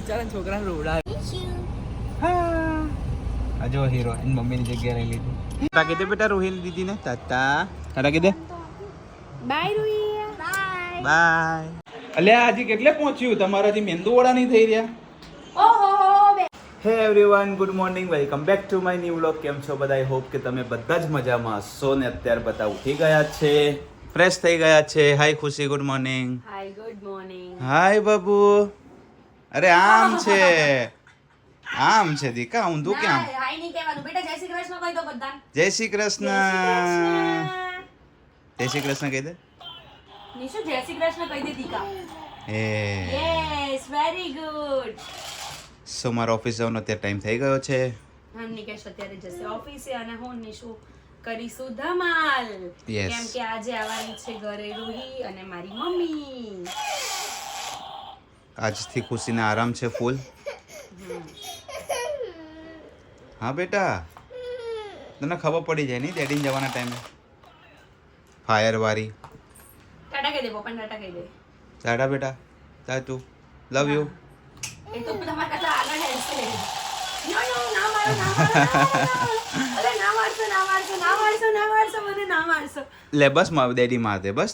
બિચારા છોકરા રોવડાવે. જો હીરો એની મમ્મીની જગ્યાએ લઈ લીધી. તાકે દે બેટા રોહિલ દીદી ને તાતા. તારા કે દે. બાય રૂહી બાય બાય અલ્યા આજે કેટલે પહોંચ્યું? તમારાથી મેંદુ વડા નહીં થઈ રહ્યા. ઓહો hey everyone good morning welcome back to my new vlog કેમ છો બધા? હોપ કે તમે બધા જ મજામાં હશો ને અત્યારે બધા ઉઠી ગયા છે. ફ્રેશ થઈ ગયા છે. Hi Khushi. Good morning hi good morning hi Babu. અરે આમ છે. આમ છે દીકા કેમ નહીં કહેવાનું. બેટા જય શ્રી કૃષ્ણ જય શ્રી કૃષ્ણ. કહી દે. નિશુ જય શ્રી કૃષ્ણ કહી દે દીકા. એ યસ વેરી ગુડ સો મારો ઓફિસ જવાનો અત્યારે ટાઈમ થઈ ગયો છે. હમ નિકેશ અત્યારે જશે ઓફિસે અને હું નિશુ કરીશું ધમાલ. કેમ કે આજે આવવાની છે ઘરે રૂહી અને મારી મમ્મી. આજથી ખુશીને આરામ છે ફૂલ. હા બેટા? તને ખબર પડી જાય નહીં ડેડીને જવાના ટાઈમે? ફાયર વારી. ટાટા કહી દે પપ્પાને ટાટા કહી દે. ટાટા બેટા તા તું. લવ યુ એ તો તમારા કરતા આગળ હેડશે નો નો ના મારો ના મારો અરે ના મારશો ના મારશો ના મારશો ના મારશો મને ના મારશો. લે બસ ડેડી માર દે બસ.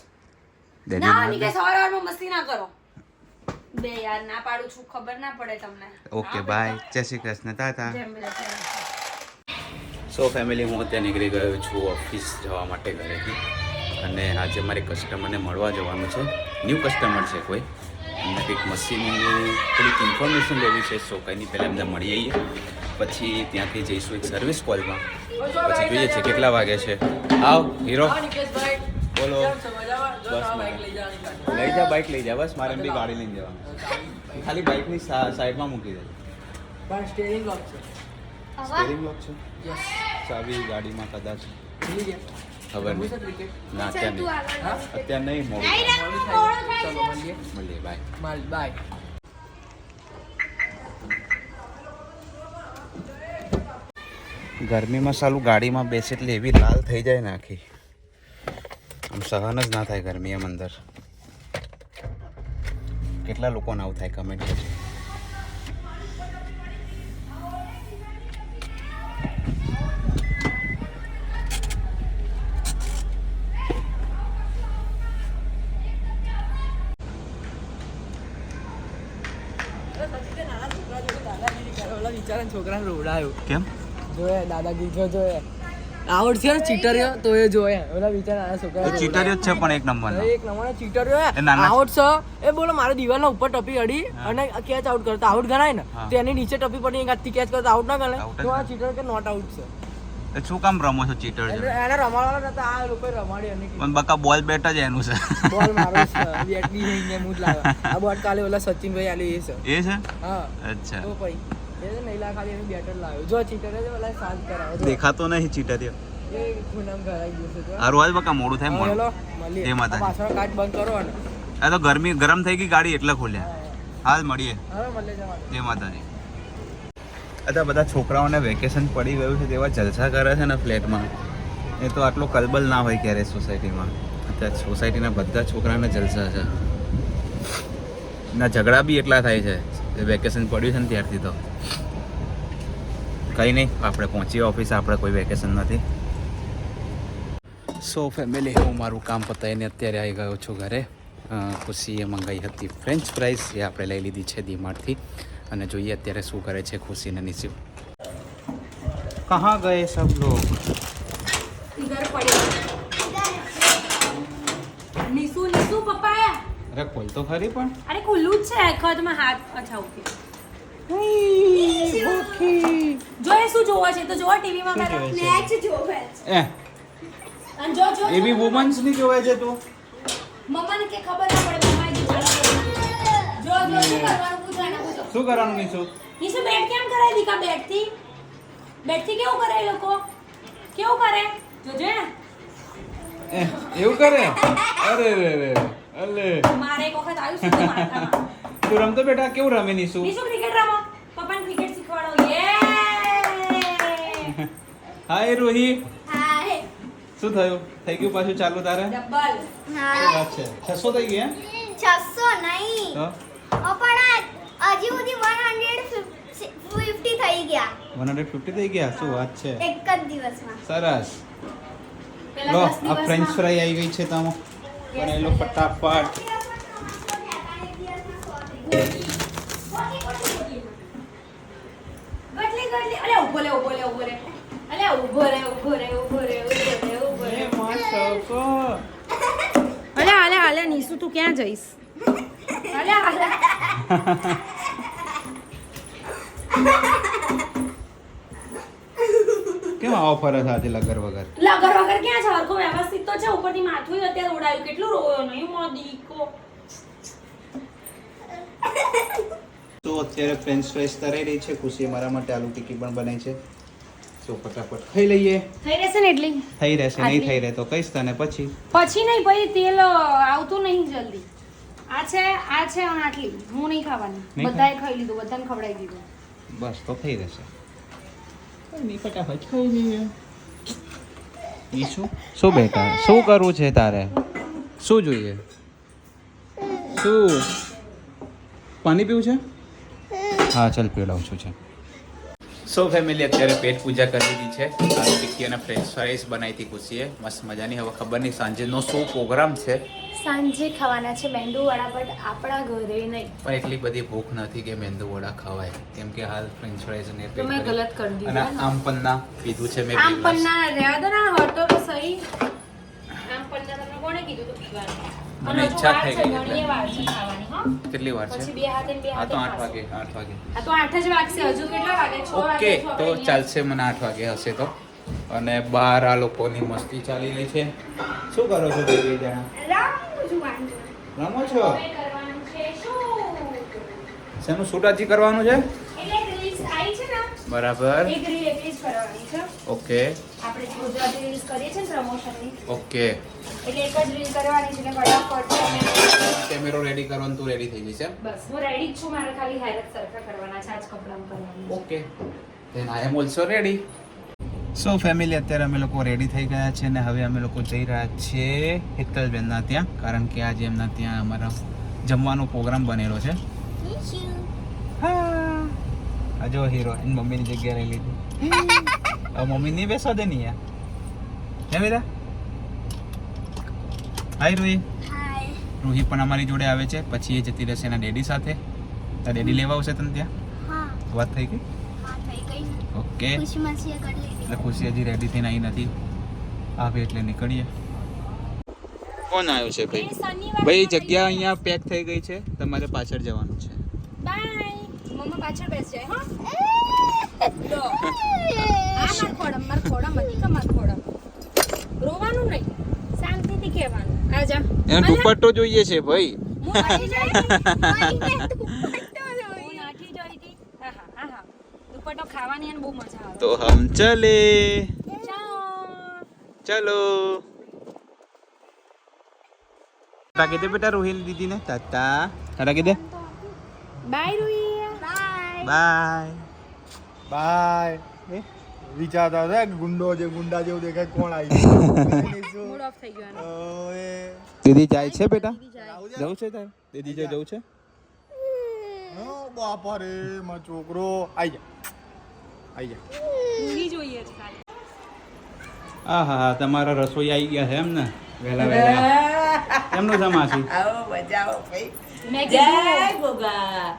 ડેડી ના માર નિકેશ સવાર સવારમાં મસ્તી ના કરો. બે યાર ના પાડું છું ખબર ના પડે તમને. ઓકે બાય જય Shri Krishna tata so family હું અત્યારે નીકળી ગયો છું ઓફિસ જવા માટે ઘરેથી. અને આજે મારે કસ્ટમરને મળવા જવાનું છે. ન્યૂ કસ્ટમર છે કોઈ? એમને કંઈક મશીનની થોડીક ઇન્ફોર્મેશન લેવી છે. સો કંઈની પહેલાં એમને મળી આવીએ. પછી ત્યાંથી જઈશું એક સર્વિસ કોલમાં પછી જોઈએ છે કેટલા વાગે છે. આવ હીરો. બોલો. બસ લઈ જા બાઇક લઈ જા બસ મારે એમ બી ગાડી લઈને જવાનું. ખાલી બાઇકની સાઈડમાં મૂકી દે. પણ સ્ટેરિંગ લોક છે. સ્ટેરિંગ લોક છે? ચાવી ગાડીમાં કદાચ. ખબર નહીં. ના અત્યારે નહીં. અત્યારે નહીં મોડું મળીએ. મળીએ બાય બાય ગરમીમાં સાલું ગાડીમાં બેસે એટલે એવી લાલ થઈ જાય ને આખી. આમ સહન જ ના થાય ગરમી એમ અંદર. કેટલા લોકોને આવું થાય કમેન્ટ કરજો ઓલા બિચારા છોકરા રોવડાયો કેમ જોયે દાદાગીરી જો જોયે આવડશે ને ચીટરીઓ? તો એ જોયે ઓલા બિચારા આ છોકરા ચીટરીઓ છે પણ એક નંબર એક નંબર ચીટરીઓ આવડશે. એ બોલો મારે દિવાલના ઉપર ટપી અડી અને કેચ આઉટ કરતા. આઉટ ગણાય ને તો એની નીચે ટપી પડી એક હાથથી કેચ કરતા. આઉટ ના ગણાય. તો આ. ચીટર કે નોટ આઉટ છે. એ શું કામ રમો છો ચીટર એને એને રમાડવાના નતા. આ લોકો રમાડી અને પણ બકા બોલ બેટ જ એનું છે. બોલ મારો છે. બેટની અહીંયા હું જ લાવ્યો આ બોટ કાલે ઓલા સચિનભાઈ આલી એ છે. એ છે? હા. અચ્છા. તો પછી. એ છે નહીં ખાલી એનું બેટર લાવ્યો જો ચીટર છે ઓલા શાંત કરાવો દેખાતો નહીં ચીટરીઓ એ. ખૂનામ ઘરાઈ ગયું છે જો. હારું આજ બકા મોડું થાય મોડું એ માતા પાછળ કાચ બંધ કરો ને આ તો ગરમી ગરમ થઈ ગઈ ગાડી એટલે ખોલ્યા. હાલ મળીએ. અત્યારે જય માતાજી. અચ્છા બધા છોકરાઓને વેકેશન પડી ગયું છે તેવા જલસા કરે છે ને ફ્લેટમાં? એ તો આટલો કલબલ ના હોય ક્યારે સોસાયટીમાં. અત્યારે સોસાયટીના બધા છોકરાને જલસા છે. ના ઝઘડા બી એટલા થાય છે. વેકેશન પડ્યું છે ને ત્યારથી તો. કંઈ નહીં આપણે પહોંચીએ ઓફિસ આપણે કોઈ વેકેશન નથી. સો ફેમિલી હું મારું કામ પતાવીને અત્યારે આવી ગયો છું ઘરે. અ, ખુશીએ મંગાવી હતી ફ્રેન્ચ ફ્રાઈસ એ આપણે લઈ લીધી છે ડીમાર્ટથી. અને જોઈએ અત્યારે શું કરે છે ખુશીને નિશિવ કહા ગયે સબ લોગ? નિશુ નિશુ પપ્પા અરે ખોલ તો ખરી પણ. અરે ખુલ્લું જ છે ખતમાં હાથ અચ્છા ઓકે. જો એ શું જોવે છે તો જોવા ટીવીમાં શું મેં જોવે છે? મેચ જોવે છે. એ. અને જો જો એ બી વુમન્સની જોવે છે તું? મમ્માને કે ખબર ના પડે મમ્માએ જીવડાવ્યું. જો જો શું કરવાનું પૂછો શું કરવાનું નિશુ નીચે બેટ કેમ કરાય દીકા બેટથી? બેટથી કેવું કરે એ લોકો? કેવું કરે? જોજે. ને એ એવું કરે? અરે રે રે અલે. મારે એક વખત આવ્યું છે માથામાં તું રમતો બેટા કેવું રમે નીસુ નીસુ ક્રિકેટ રમો પપ્પાને ક્રિકેટ શીખવાડો યે હાય રોહી હાય શું થયું? થઈ ગયું પાછું ચાલુ તારે? ડબલ. હા. વાત છે. 600 થઈ ગયા 600 નહીં. તો? ઓ પણ હજી સુધી વન હંડ્રેડ ફિફ્ટી થઈ ગયા. વન હંડ્રેડ ફિફ્ટી થઈ ગયા? શું વાત છે? એક જ દિવસમાં. સરસ. લો આ ફ્રેન્ચ ફ્રાઈ આવી ગઈ છે તમે. એ લો ફટાફટ. ગટલી ગટલી અરે ઊભો લે ઊભો લે ઊભો લે. અલે ઊભો રે ઊભો રે ઊભો રે ઊભો રે ઊભો રે અલે અલે અલે નીસુ તું ક્યાં જઈશ? અલે અલે કેમ આવો ફરે સાથે લગર વગર? લગર વગર ક્યાં છે? હરખો વ્યવસ્થિત તો છે ઉપરથી માથું અત્યારે ઉડાયું. કેટલું રોયો નહીં મો દીકો. તો અત્યારે ફ્રેન્ચ ફ્રાઈસ તરાઈ રહી છે ખુશી મારા માટે આલુ ટિક્કી પણ બનાવી છે. ફટાફટ ખાઈ લઈએ. થઈ રહેશે ને એટલી? થઈ રહેશે નહીં થઈ રહે તો કહીશ તને પછી. પછી નહીં ભાઈ તેલ આવતું નહીં જલ્દી. આ છે આ છે અને આટલી. હું નહીં ખાવાની. બધાએ ખાઈ લીધું બધાને ખવડાવી દીધું. બસ તો થઈ રહેશે. નહીં ફટાફટ ખાઈ લઈએ. ઈ શું? શું બેટા? શું કરવું છે તારે? શું જોઈએ? શું? પાણી પીવું છે? હા ચાલ પીવડાવું છું છે સો ફેમિલી અત્યારે પેટ પૂજા કરી દીધી છે. આલુ ટિક્કી અને ફ્રેન્ચ ફ્રાઈસ બનાવી હતી ખુશીએ. મસ્ત મજાની હવે ખબર નહીં સાંજેનો શું પ્રોગ્રામ છે? સાંજે ખાવાના છે મેંદુ વડા બટ આપણા ઘરે નહીં. પણ એટલી બધી ભૂખ નથી કે મેંદુ વડા ખવાય. કેમ કે હાલ ફ્રેન્ચ ફ્રાઈસ અને તો મેં ગલત કરી દીધું અને આમ પન્ના ના પીધું છે મેં આમ. ના રહેવા દો ને હતો તો સહી. આમ તમને કોણે કીધું તો પીવાનું? મને ઈચ્છા થઈ છે, ગઈ એટલે. વાર છે ખાવાની હો. કેટલી વાર છે? હા તો આઠ વાગે આઠ વાગે. હા તો આઠ જ વાગશે હજુ કેટલા વાગે? છ ઓકે તો ચાલશે મને આઠ વાગે હશે તો. અને બહાર આ લોકોની મસ્તી ચાલી રહી છે. શું કરો છો બે જણા? રામ છું વાંધો રમો છો? હવે કરવાનું છે શું શેનું શૂટ હજી કરવાનું છે? એટલે રીલ્સ આવી છે ને. બરાબર. ઓકે. આપણે ગુજરાતી રીલ્સ કરીએ છીએ પ્રમોશનની. ઓકે. એટલે એક જ રીલ કરવાની છે ને ફટાફટ કેમેરો રેડી કરવાનું તું રેડી થઈ ગઈ છે બસ હું રેડી છું મારે ખાલી હેર જ સરખા કરવાના છે આજ કપડાં કરવાના okay then I am also ready so family અત્યારે અમે લોકો રેડી થઈ ગયા છે અને હવે અમે લોકો જઈ રહ્યા છીએ હિતલબેનના ત્યાં કારણ કે આજે એમના ત્યાં અમારા જમવાનો પ્રોગ્રામ બનેલો છે. હા. આ જો હીરો એની મમ્મીની જગ્યા લઈ લીધી. હવે મમ્મી નહીં બેસવા દે નહીં યાર હે બેટા? હાય રૂહી રૂહી પણ અમારી જોડે આવે છે. પછી એ જતી રહેશે એના ડેડી સાથે. તાર ડેડી લેવા આવશે તને ત્યાં? હા. વાત થઈ ગઈ? ઓકે. એટલે ખુશી હજી રેડી થઈને આવી નથી. આવે એટલે નીકળીએ. કોણ આવ્યો છે ભાઈ? ભાઈ જગ્યા અહીંયા પેક થઈ ગઈ છે. તમારે પાછળ જવાનું છે. બાય મમ્મા પાછળ બેસ જાય હા. લો. આ માર ખોડમ માર ખોડમ હતી માર ખોડમ. રોવાનું નહીં. શાંતિથી કહેવાનું. એનો દુપટ્ટો જોઈએ છે ભાઈ. હું નાઠી જાય? હું નાઠી જોઈ હતી. હા હા હા હા. દુપટ્ટો ખાવાની અને બહુ મજા આવે. તો હમ ચલે. ચાલો. ચલો. ટાટા કીધે બેટા રોહિલ દીદી ને Tata. Tata કીધે bye Rohil. Bye. Bye. Bye. વિચારતા હતા ગુંડો જે ગુંડા જેવું દેખાય કોણ આવી મૂડ ઓફ થઈ ગયો એનો. ઓએ દીદી જાય છે બેટા? જવું છે તારે? દીદી જો જવું છે? બાપા રે મારો છોકરો. આઈ જા. આઈ જા. મૂવી જોઈએ છે ખાલી હા હા હા તમારા રસોઈ આવી ગયા છે એમ ને? વહેલા વહેલા. એમનો છે માસી? મેં કીધું જય ગોગા.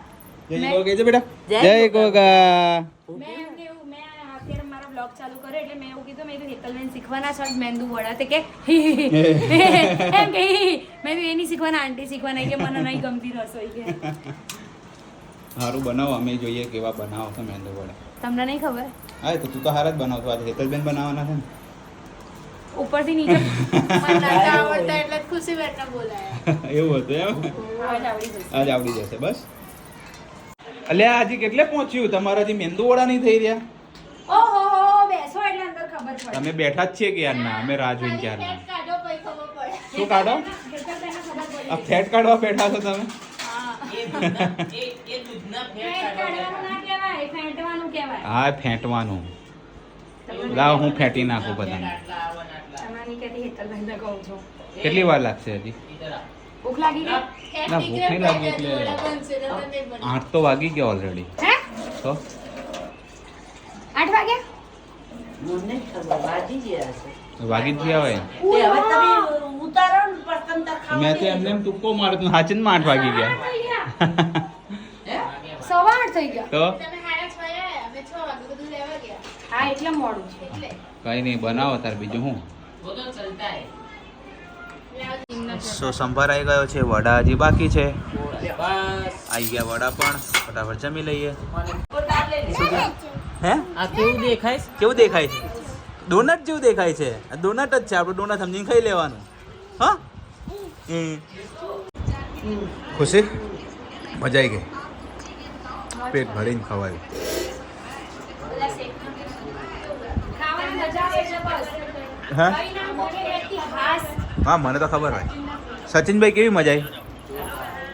કહે છે જય ગોગા મેં એમને એવું મેં અત્યારે મારા બ્લોગ ચાલુ કર્યો એટલે મેં એવું કીધું મેં કીધું હેતલબેન શીખવાના છે. મેંદુ વડા તે કે એમ કે મેં કીધું એ નહીં શીખવાના આંટી શીખવાના. કે મને નહીં ગમતી રસોઈ કે. સારું બનાવો અમે જોઈએ કેવા બનાવો છો મેંદુ વડા. તમને નહીં ખબર? હા તો તું તો હારા જ બનાવતો આજે હેતલબેન બનાવવાના છે ને. ઉપરથી નીચે મને આવડતા એટલે ખુશી બેનને બોલાયા. એવું હતું એમ? આજ આવડી જશે. આજ આવડી જશે બસ. અલ્યા આજે કેટલે પહોંચ્યું? તમારા હજી મેંદુ વડા નહીં થઈ રહ્યા? તમે બેઠા જ છીએ કે યારના અમે રાહ જોઈને ક્યારના શું કાઢો? આ ફેટ કાઢવા બેઠા છો તમે? હા ફેંટવાનું. લાવ હું ફેંટી નાખું બધાને. કેટલી વાર લાગશે હજી? ભૂખ લાગી ના ભૂખ નહીં લાગી એટલે આઠ તો વાગી ગયા ઓલરેડી તો? આઠ વાગે વાગી જ ગયા હોય? મેં તો એમને એમ તુક્કો માર્યો તો હાચનમાં આઠ વાગી ગયા. સવા આઠ થઈ ગયા. તો? હા એટલે મોડું છે. કઈ નહીં બનાવો તાર બીજું હું? સો સંભાર આવી ગયો છે? વડા હજી બાકી છે? આવી ગયા વડા પણ. ફટાફટ જમી લઈએ. હે? આ કેવું દેખાય છે? કેવું દેખાય છે? ડોનટ જેવું દેખાય છે. આ ડોનટ જ છે આપણે ડોનટ સમજીને ખાઈ લેવાનું. હા? હમ. ખુશી? મજા આવી ગઈ? પેટ ભરીને ખવાયું. ખાવાની મજા આવે છે બસ હા? હા મને તો ખબર હોય. સચિનભાઈ કેવી મજા આવી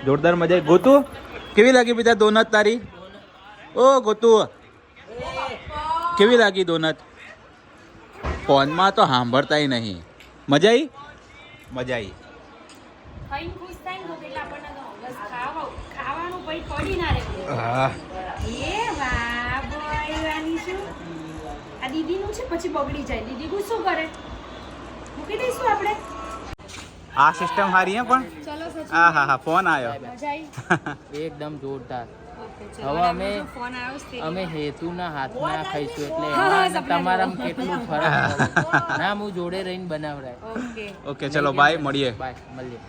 જોરદાર મજા આવી ગોતુ કેવી લાગી બીજા દોનત તારી? ઓ ગોતુ. કેવી લાગી ડોનટ? ફોનમાં તો સાંભળતાય નહીં. મજા આવી મજા આવી આ દીદીનું છે પછી બગડી જાય. દીદી શું કરે? મૂકી દઈશું આપણે? આ સિસ્ટમ હારી હે પણ? હા હા હા ફોન આવ્યો એકદમ જોરદાર. હવે અમે ફોન આવ્યો છે તે અમે હેતુના હાથના ખાઈશું એટલે હા, જેવો. કેટલું ફરક. ના હું જોડે રહીને બનાવરાય. ઓકે. ઓકે ચલો બાય મળીએ. બાય મળીએ.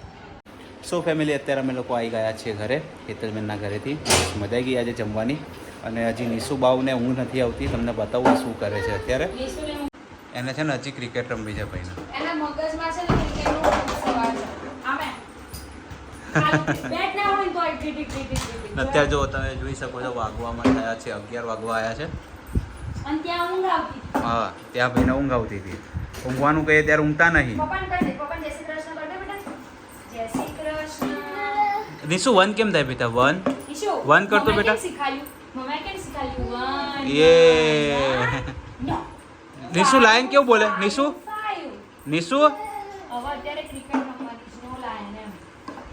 સો ફેમિલી અત્યારે અમે લોકો આવી ગયા છીએ ઘરે હેતલબેનના ઘરેથી. મજા ગઈ આજે જમવાની. અને હજી નિશુ બાવને ઊંઘ નથી આવતી તમને બતાવું શું કરે છે અત્યારે. એને છે ને હજી ક્રિકેટ રમવી છે ભાઈને. અત્યારે જો તમે જોઈ શકો છો વાગવામાં થયા છે અગિયાર વાગવા આવ્યા છે. હા ત્યાં ભાઈને ઊંઘ આવતી હતી. ઊંઘવાનું કહીએ ત્યારે ઊંઘતા નહીં. નિશુ વન કેમ થાય બેટા? વન? વન કરતો બેટા. યે. નિશુ લાયન કેવું બોલે? નિશુ? નિશુ?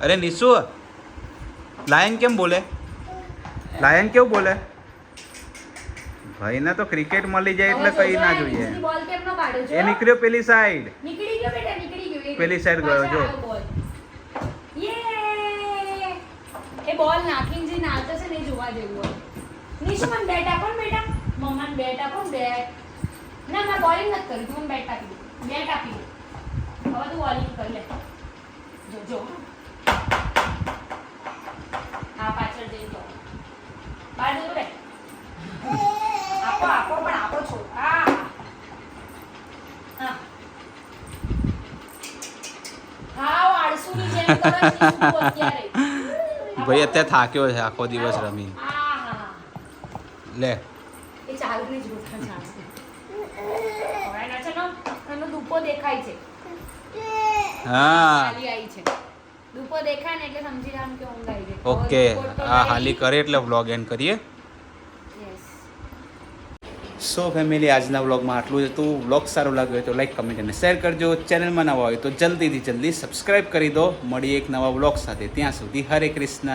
અરે નિશુ લાયન કેમ બોલે? લાયન કેવું બોલે? ભાઈને તો ક્રિકેટ મળી જાય એટલે કઈ ના જોઈએ. એ નીકળ્યો પેલી સાઈડ નીકળી ગયો બેટા નીકળી ગયો. એ પેલી સાઈડ ગયો, જો. એ બોલ નાખીને જે નાચે છે ને જોવા જેવું હોય. નિશુ મને બેટ આપો ને બેટા? મમ્માને બેટ આપો ને બેટ ના મેં બોલિંગ નથી કરી તું બેટ આપી દે. બેટ આપી દે. હવે તું બોલિંગ કરી લે. જો જો હા પાછળ જઈ તો બહાર જતો રે આપો આપો પણ આપો છો. ભાઈ અત્યારે થાક્યો છે આખો દિવસ રમીને. લે. હા. દુપો દેખાય ને એટલે સમજી જાવ કે ઊંઘ આવી ગઈ. ઓકે આ હાલી કરે એટલે વ્લોગ એન્ડ કરીએ. સો ફેમિલી આજના વ્લોગમાં આટલું જ હતું. વ્લોગ સારું લાગ્યો હોય તો લાઈક કમેન્ટ અને શેર કરજો. ચેનલમાં નવા હોય તો જલ્દીથી જલ્દી સબસ્ક્રાઈબ કરી દો. મળીએ એક નવા વ્લોગ સાથે. ત્યાં સુધી હરે કૃષ્ણ.